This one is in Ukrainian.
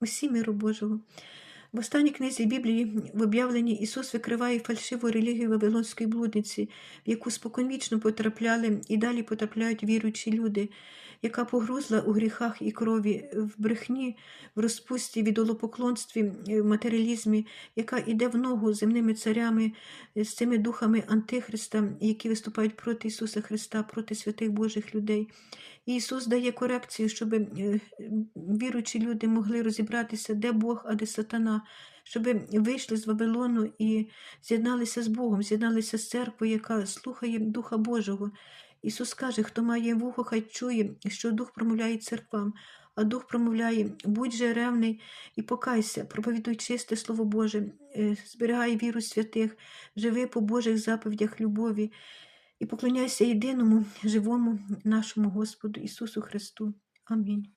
Усі миру Божого. В останній книзі Біблії в об'явленні Ісус викриває фальшиву релігію Вавилонської блудниці, в яку споконвічно потрапляли і далі потрапляють віруючі люди, яка погрузла у гріхах і крові, в брехні, в розпусті, в ідолопоклонстві, в матеріалізмі, яка іде в ногу земними царями, е, з цими духами Антихриста, які виступають проти Ісуса Христа, проти святих Божих людей. Ісус дає корекцію, щоб е, віруючі люди могли розібратися, де Бог, а де сатана, щоб вийшли з Вавилону і з'єдналися з Богом, з'єдналися з церквою, яка слухає Духа Божого. Ісус каже, хто має вухо, хай чує, що Дух промовляє церквам, а Дух промовляє, будь же ревний і покайся, проповідуй чисте Слово Боже, е, зберігай віру святих, живи по Божих заповідях любові і поклоняйся єдиному живому нашому Господу Ісусу Христу. Амінь.